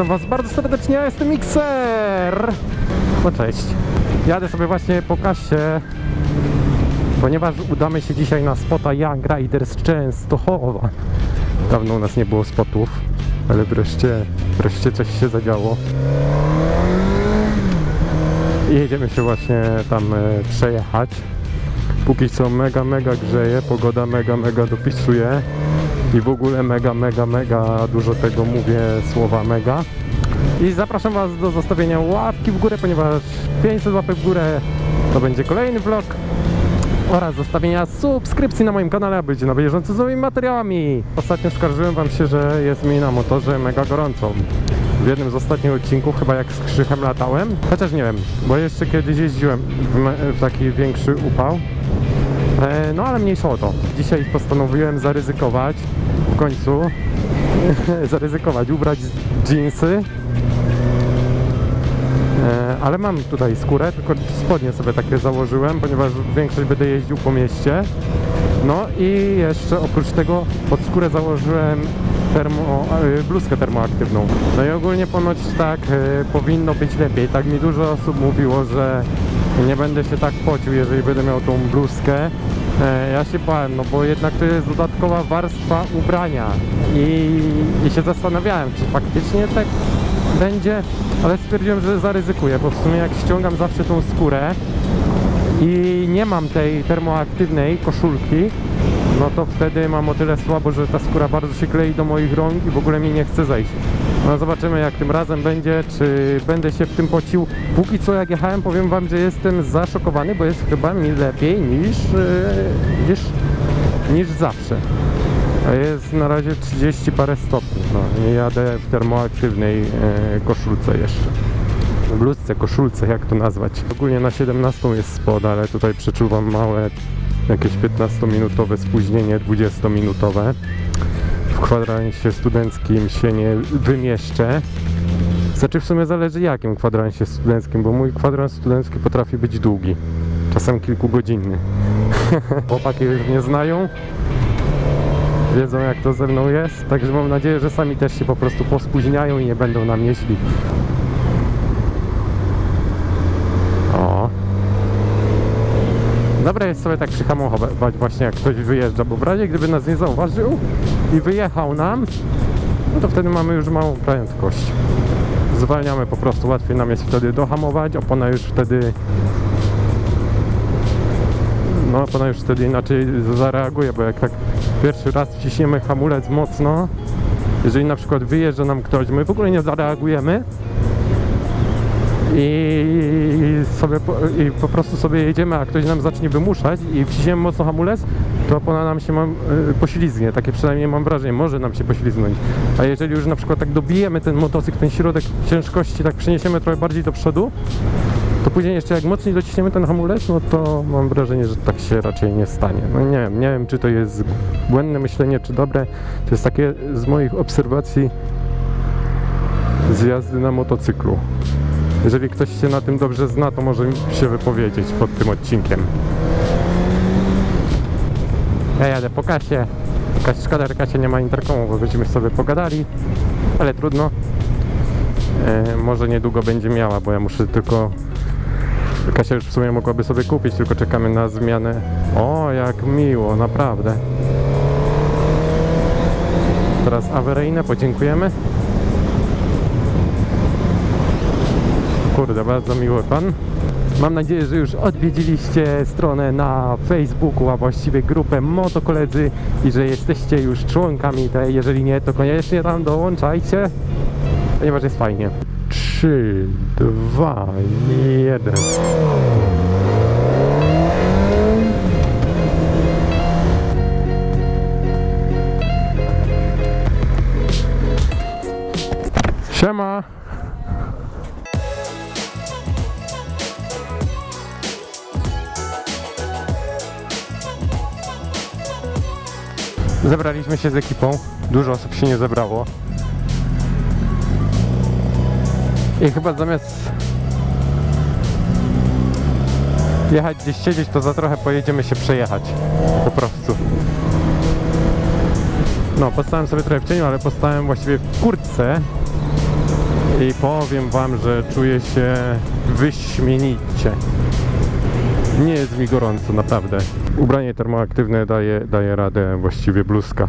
witam was bardzo serdecznie, ja jestem Mixer! No cześć. Jadę sobie właśnie po kasie, ponieważ udamy się dzisiaj na spota Young Riders Częstochowa. Dawno u nas nie było spotów, ale wreszcie, wreszcie coś się zadziało. I jedziemy się właśnie tam e, przejechać. Póki co mega, mega grzeje, pogoda mega, mega dopisuje i w ogóle mega, mega, mega dużo tego mówię słowa mega. I zapraszam Was do zostawienia łapki w górę, ponieważ 500 łapek w górę to będzie kolejny vlog oraz zostawienia subskrypcji na moim kanale, aby być na bieżąco z nowymi materiałami. Ostatnio skarżyłem Wam się, że jest mi na motorze mega gorąco. W jednym z ostatnich odcinków, chyba jak z krzychem latałem, chociaż nie wiem, bo jeszcze kiedyś jeździłem w, w taki większy upał, No ale mniejsza o to. Dzisiaj postanowiłem zaryzykować w końcu zaryzykować, ubrać jeansy. E, Ale mam tutaj skórę, tylko spodnie sobie takie założyłem, ponieważ większość będę jeździł po mieście. No i jeszcze oprócz tego pod skórę założyłem termo, e, bluzkę termoaktywną. No i ogólnie ponoć tak e, powinno być lepiej. Tak mi dużo osób mówiło, że nie będę się tak pocił, jeżeli będę miał tą bluzkę. E, Ja się bałem, no bo jednak to jest dodatkowa warstwa ubrania. I, i się zastanawiałem, czy faktycznie tak będzie, ale stwierdziłem, że zaryzykuję, bo w sumie jak ściągam zawsze tą skórę i nie mam tej termoaktywnej koszulki, no to wtedy mam o tyle słabo, że ta skóra bardzo się klei do moich rąk i w ogóle mi nie chce zejść. No zobaczymy jak tym razem będzie, czy będę się w tym pocił. Póki co jak jechałem powiem wam, że jestem zaszokowany, bo jest chyba mi lepiej niż, yy, niż, niż zawsze. A jest na razie 30 parę stopni. No, i jadę w termoaktywnej e, koszulce jeszcze. W bluzce, koszulce, jak to nazwać. Ogólnie na 17 jest spod, ale tutaj przeczuwam małe, jakieś 15-minutowe spóźnienie, 20-minutowe. W kwadransie studenckim się nie wymieszczę. Znaczy w sumie zależy jakim kwadransie studenckim, bo mój kwadrans studencki potrafi być długi. Czasem kilkugodzinny. Chłopaki już mnie znają, wiedzą jak to ze mną jest, także mam nadzieję, że sami też się po prostu pospóźniają i nie będą na mnie szli. O. Dobre jest sobie tak przyhamować właśnie jak ktoś wyjeżdża, bo w razie gdyby nas nie zauważył i wyjechał nam, no to wtedy mamy już małą prędkość. Zwalniamy po prostu, łatwiej nam jest wtedy dohamować, opona już wtedy no opona już wtedy inaczej zareaguje, bo jak tak pierwszy raz wciśniemy hamulec mocno, jeżeli na przykład wyjeżdża nam ktoś, my w ogóle nie zareagujemy i sobie po, i po prostu sobie jedziemy, a ktoś nam zacznie wymuszać i wciśniemy mocno hamulec, to opona nam się mam, y, poślizgnie, takie przynajmniej mam wrażenie, może nam się poślizgnąć. A jeżeli już na przykład tak dobijemy ten motocykl, ten środek ciężkości, tak przeniesiemy trochę bardziej do przodu, to później jeszcze jak mocniej dociśniemy ten hamulec, no to mam wrażenie, że tak się raczej nie stanie. No nie wiem, nie wiem czy to jest błędne myślenie, czy dobre. To jest takie z moich obserwacji z jazdy na motocyklu. Jeżeli ktoś się na tym dobrze zna, to może się wypowiedzieć pod tym odcinkiem. Ja jadę po kasie. Szkoda, że Kasia nie ma interkomu, bo będziemy sobie pogadali, ale trudno. E, może niedługo będzie miała, bo ja muszę tylko Kasia już w sumie mogłaby sobie kupić, tylko czekamy na zmianę. O, jak miło, naprawdę. Teraz awaryjne, podziękujemy. Kurde, bardzo miły pan. Mam nadzieję, że już odwiedziliście stronę na Facebooku, a właściwie grupę Motokoledzy i że jesteście już członkami tej. Jeżeli nie, to koniecznie tam dołączajcie, ponieważ jest fajnie. 3, 2, 1. Siema! Zebraliśmy się z ekipą. Dużo osób się nie zebrało. I chyba zamiast jechać gdzieś siedzieć, to za trochę pojedziemy się przejechać. Po prostu. No, postałem sobie trochę w cieniu, ale postałem właściwie w kurtce. I powiem wam, że czuję się wyśmienicie. Nie jest mi gorąco, naprawdę. Ubranie termoaktywne daje, daje radę, właściwie bluzka.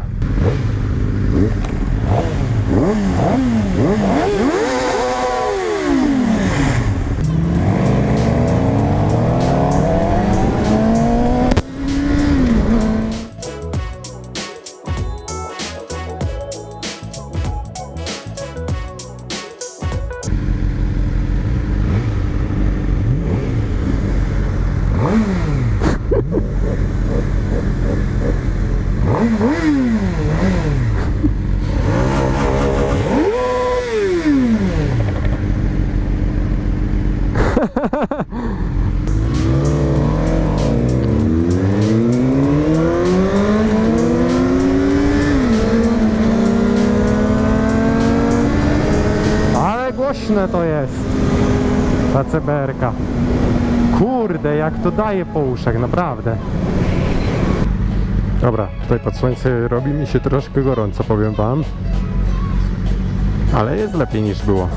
Głośne to jest. Ta CBR-ka. Kurde, jak to daje po uszach, naprawdę. Dobra, tutaj pod słońce robi mi się troszkę gorąco, powiem wam. Ale jest lepiej niż było.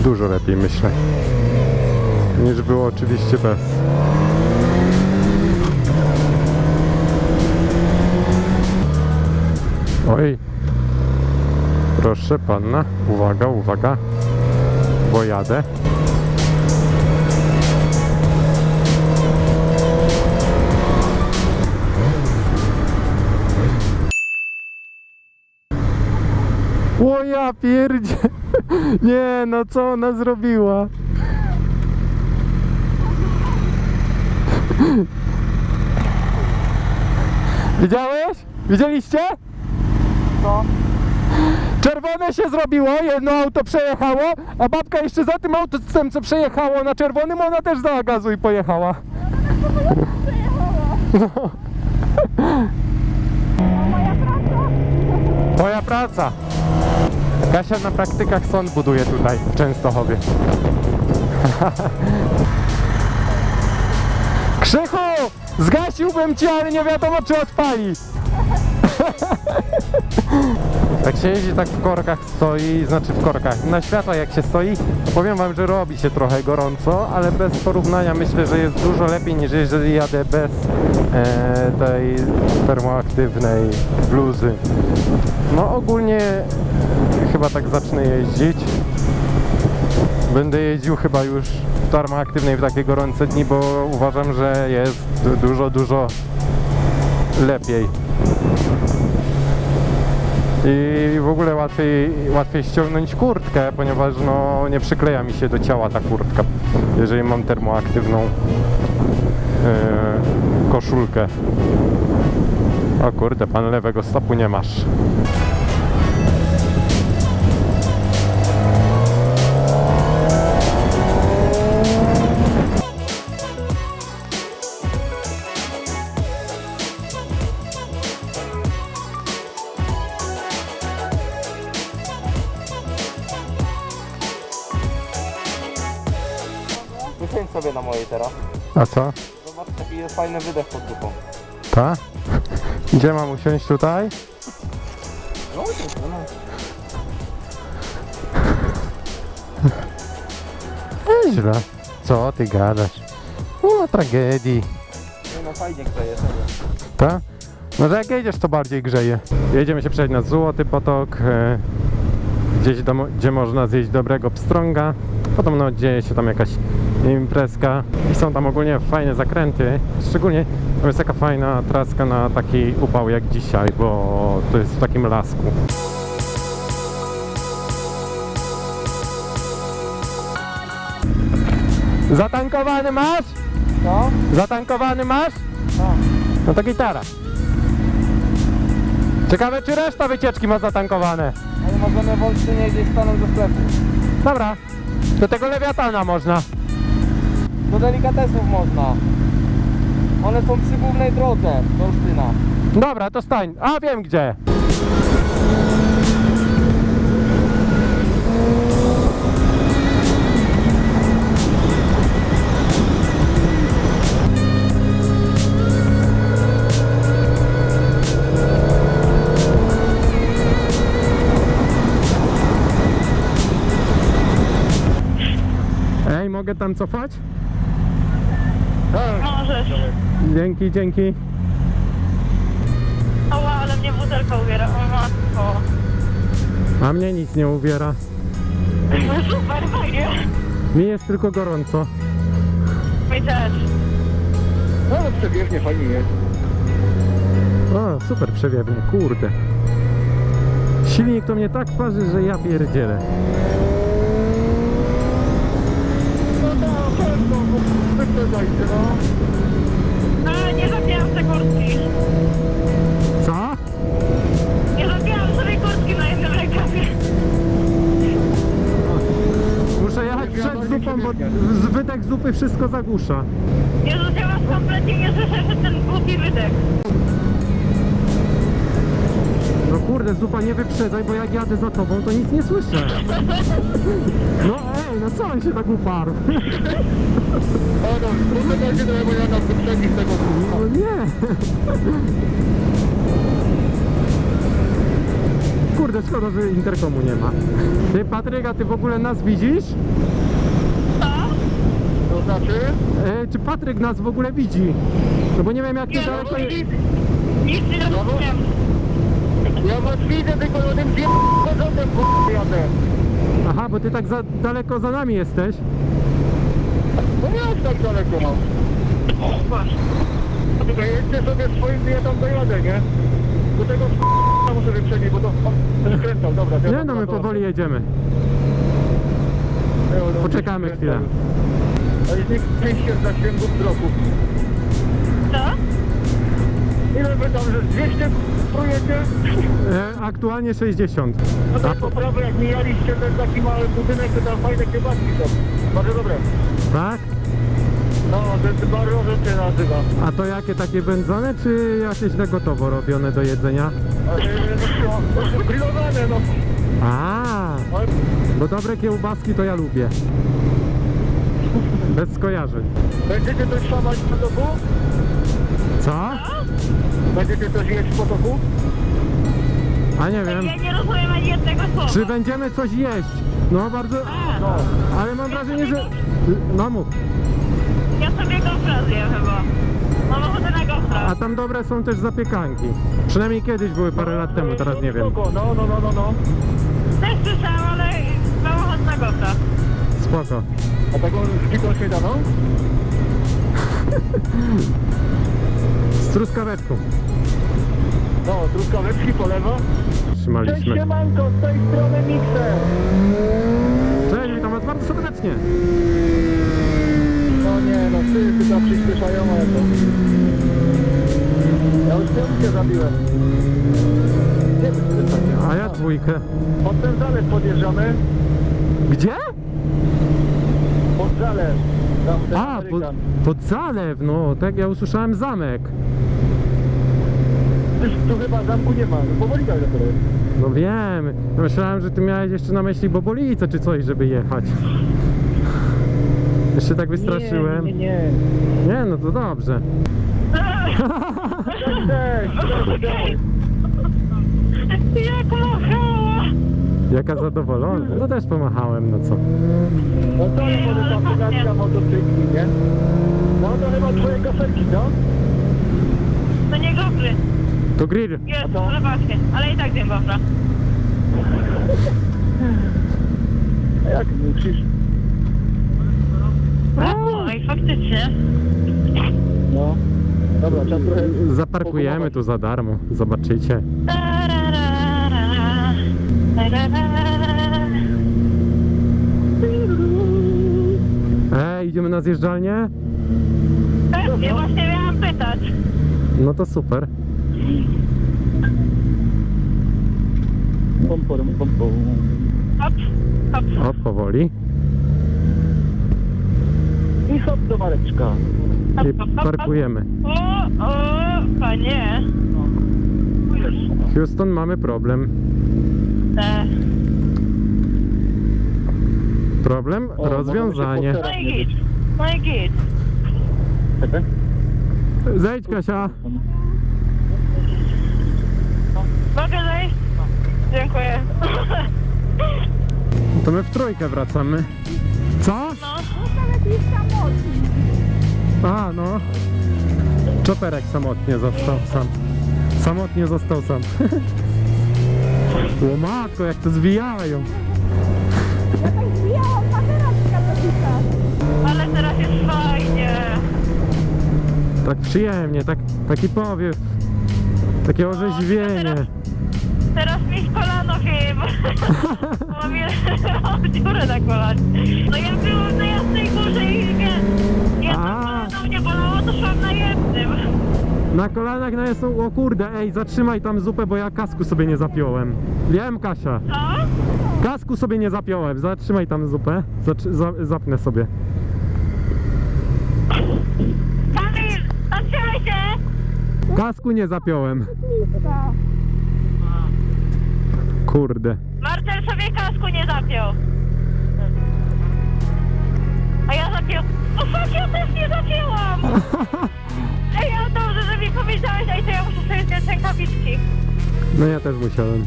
Dużo lepiej, myślę. Niż było oczywiście bez. Oj. Proszę pana, uwaga, uwaga. Bo jadę. O ja pierdzie. Nie, no co ona zrobiła? Widziałeś? Widzieliście? Co? Czerwone się zrobiło, jedno auto przejechało, a babka jeszcze za tym autem, co przejechało na czerwonym, ona też dała gazu i pojechała. Moja praca. Kasia na praktykach sąd buduje tutaj, w Częstochowie. Krzychu! Zgasiłbym ci, ale nie wiadomo czy odpali. Jak się jeździ tak w korkach stoi, znaczy w korkach, na światła jak się stoi, to powiem wam, że robi się trochę gorąco, ale bez porównania myślę, że jest dużo lepiej niż jeżeli jadę bez e, tej termoaktywnej bluzy. No ogólnie chyba tak zacznę jeździć. Będę jeździł chyba już w termoaktywnej w takie gorące dni, bo uważam, że jest du- dużo, dużo lepiej. I w ogóle łatwiej, łatwiej ściągnąć kurtkę, ponieważ no, nie przykleja mi się do ciała ta kurtka, jeżeli mam termoaktywną e, koszulkę. O kurde, pan lewego stopu nie masz. Sobie na mojej teraz. A co? Zobacz, jaki jest fajny wydech pod dupą. Ta? Gdzie mam usiąść tutaj? No usiądź, no. Nieźle. Co ty gadasz? Nie ma tragedii. Nie no, fajnie grzeje sobie. Ta? No to jak jedziesz, to bardziej grzeje. Jedziemy się przejść na Złoty Potok, e, gdzieś do, gdzie można zjeść dobrego pstrąga. Podobno dzieje się tam jakaś imprezka i są tam ogólnie fajne zakręty. Szczególnie tam jest taka fajna traska na taki upał jak dzisiaj, bo to jest w takim lasku. Zatankowany masz? Co? Zatankowany masz? Tak. No to gitara. Ciekawe, czy reszta wycieczki ma zatankowane. Ale możemy w Olsztynie gdzieś stanąć do sklepu. Dobra, do tego lewiatana można do delikatesów można. One są przy głównej drodze do Olsztyna. Dobra, to stań. A wiem gdzie. Ej, mogę tam cofać? Możesz. Dzięki, dzięki. Ała, ale mnie butelka uwiera. O matko. A mnie nic nie uwiera. No super, fajnie. Mi jest tylko gorąco. Mi też. No ale przebiegnie, fajnie jest. O, super przewiewnie, kurde. Silnik to mnie tak parzy, że ja pierdzielę. No to no. A, zupą, bo z wydech zupy wszystko zagłusza. Jezus, ja was kompletnie nie słyszę, że ten głupi wydech. No kurde, zupa nie wyprzedzaj, bo jak jadę za tobą, to nic nie słyszę. No ej, no co on się tak uparł? O no, wyprzedzajcie trochę, bo ja tam wyprzedzi z tego No nie. Kurde, szkoda, że interkomu nie ma. Ty Patryk, a ty w ogóle nas widzisz? Znaczy? E, czy Patryk nas w ogóle widzi? No bo nie wiem jak ty Nie, no daleko... bo nic, nic nie rozumiem. Ja was widzę, tylko na tym k***a jadę. Aha, bo ty tak za daleko za nami jesteś. No nie jest tak daleko, no. Boże. Tylko jedźcie sobie swoim, to ja tam dojadę, nie? Do tego k***a muszę wyprzedzić, bo to skręcał, dobra. ja Nie no, my powoli jedziemy. Tam Poczekamy chwilę. A jest nikt wyjście z zasięgu wzroku. Co? Ile wy tam, że 200 projecie? E, aktualnie 60. No tak po prawo, jak mijaliście ten taki mały budynek, to tam fajne kiełbaski są. Bardzo dobre. Tak? No, ten bar Rożen się nazywa. A to jakie takie wędzone, czy jakieś na gotowo robione do jedzenia? Ale no, no, grillowane, no. A, Ale bo dobre kiełbaski to ja lubię. Bez skojarzeń. Będziecie coś szamać w potoku? Co? Będziecie coś jeść w potoku? A nie wiem. Ja nie rozumiem ani jednego słowa. Czy będziemy coś jeść? No bardzo... A, No. Ale mam wrażenie, że... No mów. Ja sobie gofra zjem chyba. Mam ochotę na gofra. A tam dobre są też zapiekanki. Przynajmniej kiedyś były parę lat temu, teraz nie wiem. Spoko, No, no, no, no, no. Też słyszałam, ale mam ochotę na gofra. Spoko. A taką z dziką śmietaną? Z truskaweczką. No, truskaweczki po lewo. Cześć, Trzymaliśmy. siemanko, z tej strony Mixer. Cześć, witam was bardzo serdecznie. No nie, no ty, ty tam przyspieszają, ale to... Ja już piątkę zabiłem. A ja dwójkę. Pod ten zalew podjeżdżamy. Gdzie? Pod zalew. Tam ten A, pod, Amerykan. pod zalew, no, tak ja usłyszałem zamek. Tu chyba zamku nie ma, no powoli tak dopiero jest. No wiem, myślałem, że ty miałeś jeszcze na myśli Bobolicę czy coś, żeby jechać. Jeszcze tak wystraszyłem. Nie, nie, nie. Nie, no to dobrze. Cześć, cześć, cześć. Jak machała! Jaka zadowolona. No też pomachałem, no co. No to jest może ta aplikacja motocykli, nie? No to chyba twoje kafelki, no? To nie gofry. To grill. Jest, co? ale właśnie. Ale i tak zjem gofra. A jak musisz? No i faktycznie. No. Dobra, trzeba trochę... Zaparkujemy tu za darmo, zobaczycie. Tararara. Ej, idziemy na zjeżdżalnię? Pewnie, właśnie miałam pytać. No to super. Pom, pom, pom, pom. Hop, hop. O, powoli. I hop do Mareczka. hop, I hop, hop, hop. parkujemy. O, o, panie. Houston, mamy problem. E, Problem? O, Rozwiązanie. się no i git. No i git. Czekaj. Zejdź, Kasia. Mogę zejść? Dziękuję. To my w trójkę wracamy. Co? No. A, no. Czoperek samotnie został sam. Samotnie został sam. O matko, jak to zwijają. Ja tak. Ale teraz jest fajnie. Tak przyjemnie, tak, taki powiew. Takie orzeźwienie. Teraz mi kolano wieje, bo mam, je- mam dziurę na kolanie. No ja byłam na Jasnej Górze i wie, jedno A. kolano mnie bolało, to szłam na jednym. Na kolanach na są, o kurde, ej, zatrzymaj tam zupę, bo ja kasku sobie nie zapiąłem. Wiem, Kasia. Co? Kasku sobie nie zapiąłem, zatrzymaj tam zupę. Zatrzy- za, zapnę sobie. Kamil, zatrzymaj się! Kasku nie zapiąłem. Kurde. Marcel sobie kasku nie zapiął. A ja zapiął. No fuck, ja też nie zapięłam! Ej, że mi powiedziałeś, ej, to ja muszę sobie zdjąć rękawiczki. No ja też musiałem.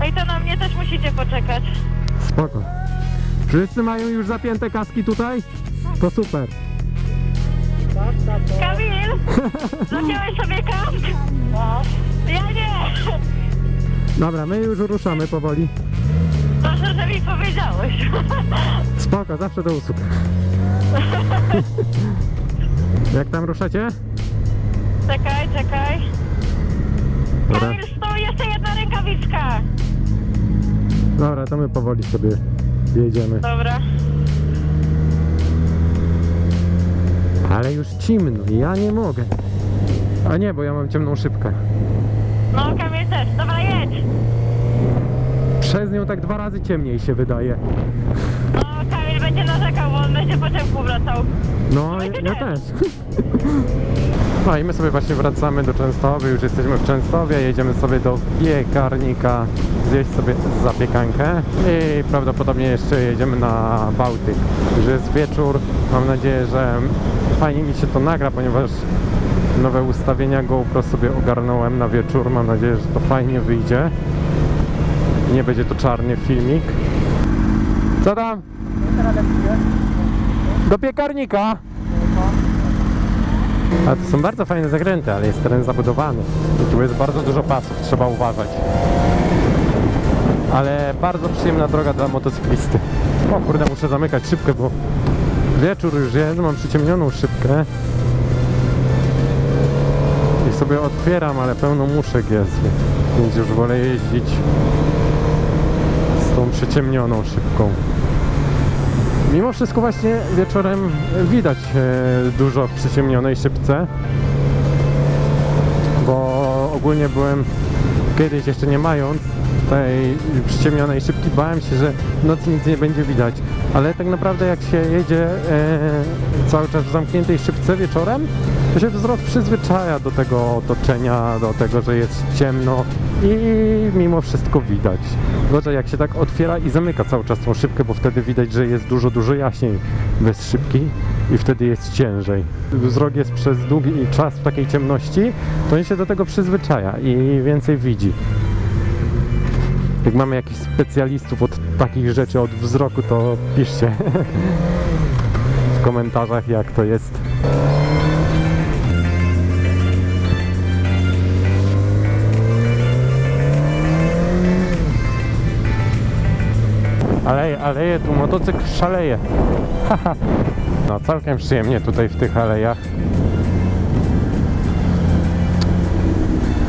Ej, to na mnie też musicie poczekać. Spoko. Wszyscy mają już zapięte kaski tutaj? To super. Kamil! Zapiąłeś sobie kask? Ja nie! Dobra, my już ruszamy powoli. Dobrze, że mi powiedziałeś. Spoko, zawsze do usług. Jak tam ruszacie? Czekaj, czekaj. Dobra. Kamil, stój, jeszcze jedna rękawiczka. Dobra, to my powoli sobie jedziemy. Dobra. Ale już ciemno, ja nie mogę. A nie, bo ja mam ciemną szybkę. No, Kamil też. Dobra, jedź. Przez nią tak dwa razy ciemniej się wydaje. No, Kamil będzie narzekał, bo on będzie po ciemku wracał. No, ja, ja też. No i my sobie właśnie wracamy do Częstochowy, już jesteśmy w Częstowie, jedziemy sobie do piekarnika zjeść sobie zapiekankę i prawdopodobnie jeszcze jedziemy na Bałtyk. Już jest wieczór, mam nadzieję, że fajnie mi się to nagra, ponieważ nowe ustawienia GoPro sobie ogarnąłem na wieczór, mam nadzieję, że to fajnie wyjdzie. Nie będzie to czarny filmik. Co tam? Do piekarnika. A to są bardzo fajne zakręty, ale jest teren zabudowany. I tu jest bardzo dużo pasów, trzeba uważać. Ale bardzo przyjemna droga dla motocyklisty. O kurde, muszę zamykać szybkę, bo wieczór już jest, mam przyciemnioną szybkę. I sobie otwieram, ale pełno muszek jest, więc już wolę jeździć z tą przyciemnioną szybką. Mimo wszystko właśnie wieczorem widać e, dużo przyciemnionej szybce, bo ogólnie byłem kiedyś jeszcze nie mając tej przyciemnionej szybki, bałem się, że w nocy nic nie będzie widać, ale tak naprawdę jak się jedzie e, cały czas w zamkniętej szybce wieczorem, to się wzrok przyzwyczaja do tego otoczenia, do tego, że jest ciemno i mimo wszystko widać. Gorzej jak się tak otwiera i zamyka cały czas tą szybkę, bo wtedy widać, że jest dużo, dużo jaśniej bez szybki i wtedy jest ciężej. Wzrok jest przez długi czas w takiej ciemności, to on się do tego przyzwyczaja i więcej widzi. Jak mamy jakichś specjalistów od takich rzeczy, od wzroku, to piszcie w komentarzach, jak to jest. Aleje, aleje, tu motocykl szaleje. No całkiem przyjemnie tutaj w tych alejach.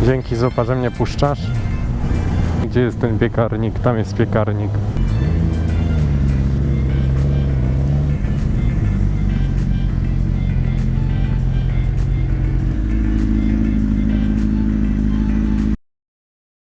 Dzięki Zupa, że mnie puszczasz. Gdzie jest ten piekarnik? Tam jest piekarnik.